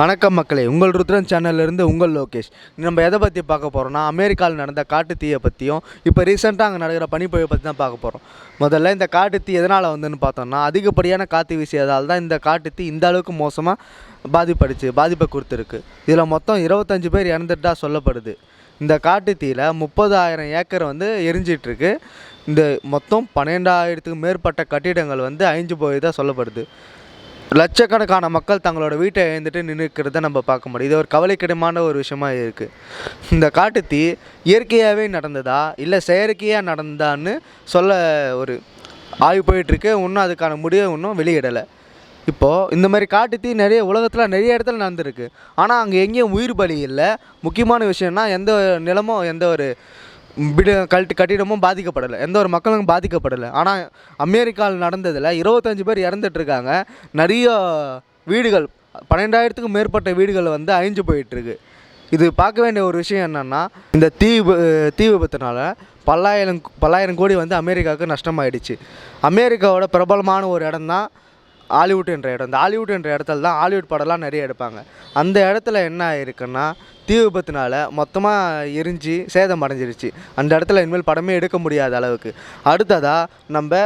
வணக்கம் மக்களே. உங்கள் ருத்ரன் சேனல்லேருந்து உங்கள் லோகேஷ். நம்ம எதை பற்றி பார்க்க போகிறோம்னா அமெரிக்காவில் நடந்த காட்டு தீயை பற்றியும் இப்போ ரீசெண்டாக அங்கே நடக்கிற பனிப்பொழிவை பற்றி தான் பார்க்க போகிறோம் முதல்ல இந்த காட்டு தீ எதனால் வந்துன்னு பார்த்தோம்னா அதிகப்படியான காற்று வீசியதால் தான் இந்த காட்டு தீ இந்த அளவுக்கு மோசமாக பாதிப்படிச்சு பாதிப்பை கொடுத்துருக்கு. இதில் மொத்தம் இருபத்தஞ்சு பேர் இறந்துட்டா சொல்லப்படுது. இந்த காட்டு தீயில் முப்பதாயிரம் ஏக்கர் வந்து எரிஞ்சிட்ருக்கு. இந்த மொத்தம் பன்னெண்டாயிரத்துக்கு மேற்பட்ட கட்டிடங்கள் வந்து அழிஞ்சு போய் தான் சொல்லப்படுது. லட்சக்கணக்கான மக்கள் தங்களோட வீட்டை இழந்துட்டு நின்றுக்கிறத நம்ம பார்க்க முடியும். இது ஒரு கவலைக்கிடமான ஒரு விஷயமா இருக்குது இந்த காட்டுத்தீ இயற்கையாகவே நடந்ததா? இல்லை செயற்கையாக நடந்தான்னு சொல்ல ஒரு ஆய்வு போயிட்டுருக்கு. இன்னும் அதுக்கான முடிவை இன்னும் வெளியிடலை. இப்போது இந்த மாதிரி காட்டுத்தீ நிறைய உலகத்தில் நிறைய இடத்துல நடந்திருக்கு. ஆனால் அங்கே எங்கேயும் உயிர் பலி இல்லை. முக்கியமான விஷயம்னா எந்த நிலமும் எந்த ஒரு விடு கல்ட்டு கட்டிடமும் பாதிக்கப்படலை. எந்த ஒரு மக்களும் பாதிக்கப்படலை. ஆனால் அமெரிக்காவில் நடந்ததில் இருபத்தஞ்சு பேர் இறந்துட்டுருக்காங்க. நிறைய வீடுகள் பன்னெண்டாயிரத்துக்கும் மேற்பட்ட வீடுகள் வந்து அழிஞ்சு போயிட்டுருக்கு. இது பார்க்க வேண்டிய ஒரு விஷயம் என்னென்னா இந்த தீ விப- தீ விபத்துனால பல்லாயிரம் பல்லாயிரம் கோடி வந்து அமெரிக்காவுக்கு நஷ்டமாயிடுச்சு. அமெரிக்காவோட பிரபலமான ஒரு இடம் தான் ஹாலிவுட் என்ற இடம். இந்த ஹாலிவுட் என்ற இடத்துல தான் ஹாலிவுட் படம்லாம் நிறைய எடுப்பாங்க. அந்த இடத்துல என்ன ஆயிருக்குன்னா தீ விபத்துனால மொத்தமாக எரிஞ்சு சேதம் அடைஞ்சிருச்சு. அந்த இடத்துல இனிமேல் படமே எடுக்க முடியாத அளவுக்கு. அடுத்ததாக நம்ம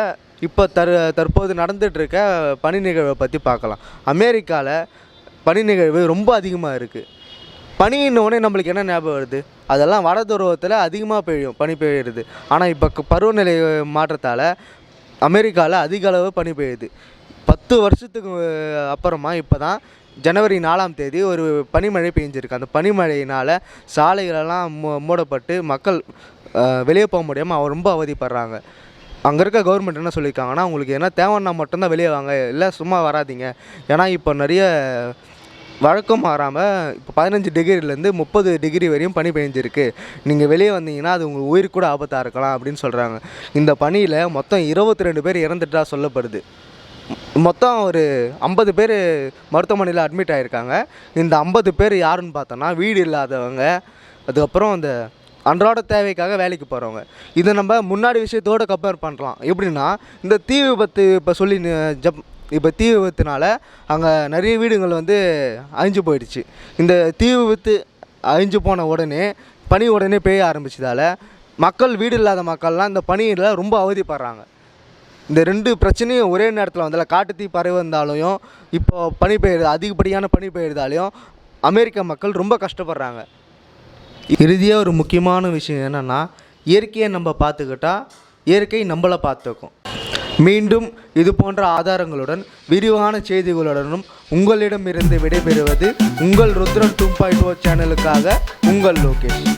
இப்போ தற் தற்போது நடந்துகிட்ருக்க பனி நிகழ்வை பற்றி பார்க்கலாம். அமெரிக்காவில் பனி நிகழ்வு ரொம்ப அதிகமாக இருக்குது பனின்ன உடனே நம்மளுக்கு என்ன ஞாபகம் வருது? அதெல்லாம் வட துருவத்தில் அதிகமாக பெய்யும் பனி பெய்யுறது. ஆனால் இப்போ பருவநிலை மாற்றத்தால் அமெரிக்காவில் அதிக அளவு பனி பெய்யுது. பத்து வருஷத்துக்கு அப்புறமா இப்போ தான் ஜனவரி நாலாம் தேதி ஒரு பனிமழை பெஞ்சிருக்கு. அந்த பனிமழையினால் சாலைகளெல்லாம் மூ மூடப்பட்டு மக்கள் வெளியே போக முடியாமல் அவர் ரொம்ப அவதிப்படுறாங்க. அங்கே இருக்க கவர்மெண்ட் என்ன சொல்லியிருக்காங்கன்னா உங்களுக்கு என்ன தேவைன்னா மட்டும்தான் வெளியே வாங்க. இல்லை சும்மா வராதீங்க. ஏன்னா இப்போ நிறைய வழக்கம் மாறாமல் இப்போ பதினஞ்சு டிகிரிலேருந்து முப்பது டிகிரி வரையும் பனி பெஞ்சிருக்கு. நீங்கள் வெளியே வந்தீங்கன்னா அது உங்கள் உயிருக்கு கூட ஆபத்தாக இருக்கலாம் அப்படின்னு சொல்கிறாங்க இந்த பனியில் மொத்தம் இருபத்தி ரெண்டு பேர் இறந்துட்டா சொல்லப்படுது. மொத்தம் ஒரு ஐம்பது பேர் மருத்துவமனையில் அட்மிட் ஆகியிருக்காங்க இந்த ஐம்பது பேர் யாருன்னு பார்த்தோன்னா வீடு இல்லாதவங்க அதுக்கப்புறம் அந்த அன்றாட தேவைக்காக வேலைக்கு போகிறவங்க இதை நம்ம முன்னாடி விஷயத்தோடு கம்பேர் பண்ணலாம். எப்படின்னா இந்த தீ விபத்து இப்போ சொல்லி ஜப் இப்போ தீ விபத்துனால அங்கே நிறைய வீடுகள் வந்து அழிஞ்சு போயிடுச்சு. இந்த தீ விபத்து அழிஞ்சு போன உடனே பனி உடனே பெய்ய ஆரம்பிச்சதால மக்கள் வீடு இல்லாத மக்கள்லாம் இந்த பனியில் ரொம்ப அவதிப்படுறாங்க. இந்த ரெண்டு பிரச்சனையும் ஒரே நேரத்தில் வந்தால காட்டுத்தீ பறவை வந்தாலையும் இப்போ பனி பெய்யுது அதிகப்படியான பனி பெய்யுறதாலையும் அமெரிக்க மக்கள் ரொம்ப கஷ்டப்படுறாங்க. இறுதியாக ஒரு முக்கியமான விஷயம் என்னென்னா இயற்கையை நம்ம பார்த்துக்கிட்டா இயற்கை நம்மளை பார்த்துக்கும். மீண்டும் இது போன்ற ஆதாரங்களுடன் விரிவான செய்திகளுடனும் உங்களிடமிருந்து விடைபெறுவது உங்கள் ருத்ரன் டூ பாயிண்ட் ஓ சேனலுக்காக உங்கள் லோகேஷ்.